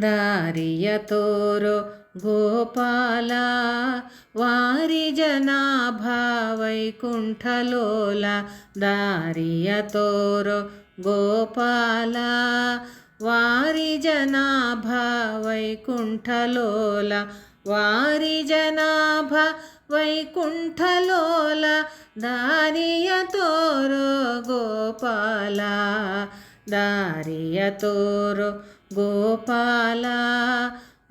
ದಾರಿಯ ತೋರೋ ಗೋಪಾಲ ವಾರಿ ಜನಾಭ ವೈಕುಂಠಲೋಲ ದಾರಿಯ ತೋರೋ ಗೋಪಾಲ ವಾರಿ ಜನಾಭ ವೈಕುಂಠಲೋಲ ವಾರಿ ಜನಾಭ ವೈಕುಂಠಲೋಲ ದಾರಿಯ ತೋರೋ ಗೋಪಾಲ ದಾರಿಯ ತೋರೋ ಗೋಪಾಲ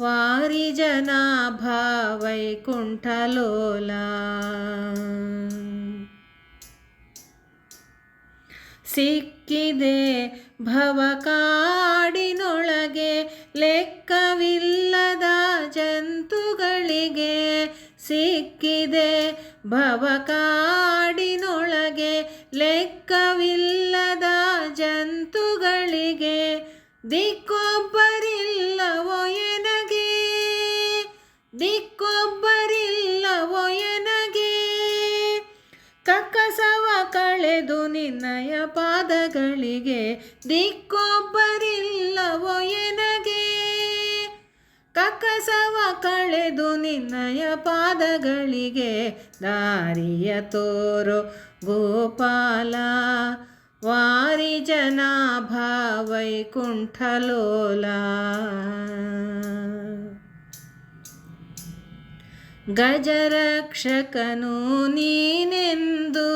ವಾರಿ ಜನಾಭ ವೈಕುಂಠಲೋಲ ಸಿಕ್ಕಿದೆ ಭವಕಾಡಿನೊಳಗೆ ಲೆಕ್ಕವಿಲ್ಲದ ಜಂತುಗಳಿಗೆ. ಸಿಕ್ಕಿದೆ ಭವಕಾಡಿನೊಳಗೆ ಲೆಕ್ಕವಿಲ್ಲದ ದಿಕ್ಕೊಬ್ಬರಿಲ್ಲವೋ ಎನಗೆ? ದಿಕ್ಕೊಬ್ಬರಿಲ್ಲವೋ ಎನಗೆ? ಕಕ್ಕಸವ ಕಳೆದು ನಿನ್ನಯ ಪಾದಗಳಿಗೆ ದಿಕ್ಕೊಬ್ಬರಿಲ್ಲವೋ ಎನಗೆ? ಕಕ್ಕಸವ ಕಳೆದು ನಿನ್ನಯ ಪಾದಗಳಿಗೆ ದಾರಿಯ ತೋರೋ ಗೋಪಾಲ. ಜನಾಭ ವೈಕುಂಠಲೋಲ ಗಜರಕ್ಷಕನು ನೀನೆಂದು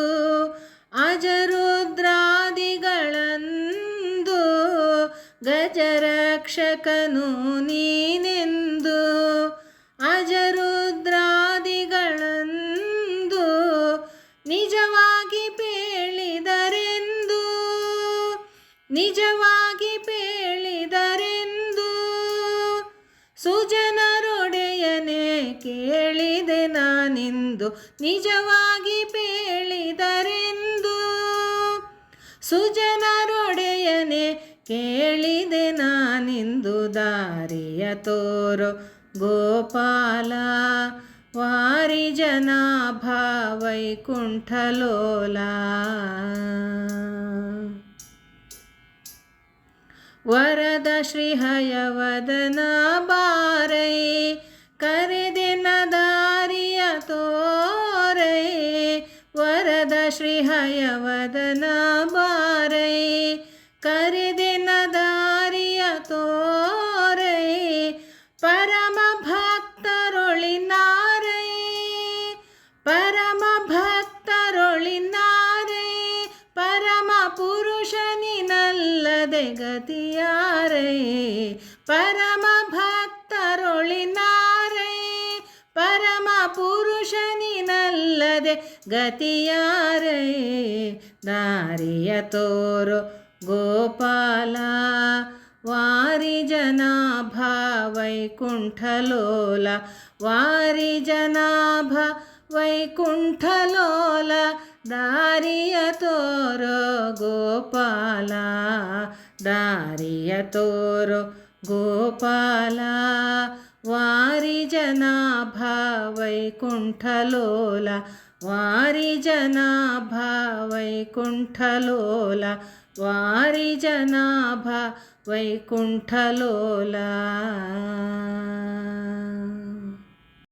ಅಜರುದ್ರಾದಿಗಳಂದು. ಗಜರಕ್ಷಕನು ನೀನೆಂದು ಅಜರುದ್ರಾದಿಗಳಂದು. ನಿಜವಾಗಿ ಪೇಳಿದರೆಂದು ನಿಜವಾಗಿ ಪೇಳಿದರೆಂದು ಸುಜನರೊಡೆಯನೆ ಕೇಳಿದೆ ನಾನಿಂದು. ನಿಜವಾಗಿ ಪೇಳಿದರೆಂದು ಸುಜನರೊಡೆಯನೆ ಕೇಳಿದೆ ನಾನಿಂದು. ದಾರಿಯ ತೋರು ಗೋಪಾಲ, ವಾರಿ ಜನ ವೈಕುಂಠಲೋಲ. ವರದ ಶ್ರೀಹಯವದನ ಬಾರೈ ಕರೆದೆನ ದಾರಿಯ ತೋರೈ ವರದ ಶ್ರೀಹಯವದನ ಬಾರೈ ಕರೆದೆನ ದಾರಿಯ ತೋರೈ ಪರಮ ಭಕ್ತರೊಳಿನಾರೈ ಪರಮ ಭಕ್ತರೊಳಿನಾರೈ ಗತಿಯಾರೈ ಪರಮ ಭಕ್ತರೊಳಿನಾರೈ ಪರಮ ಪುರುಷನಿನಲ್ಲದೆ ಗತಿಯಾರೈ, ದಾರಿಯ ತೋರು ಗೋಪಾಲ, ವಾರಿ ಜನಾಭ ವೈಕುಂಠಲೋಲ ವಾರಿ ಜನಾಭ ವೈಕುಂಠಲೋಲ ದಾರಿಯ ತೋರೋ ಗೋಪಾಲ. ದಾರಿಯ ತೋರೋ ಗೋಪಾಲ ವಾರಿ ಜನಾಭ ವೈಕುಂಠಲೋಲ ವಾರಿ ಜನಾಭ ವೈಕುಂಠಲೋಲ ವಾರಿ ಜನಾಭ ವೈಕುಂಠಲೋಲ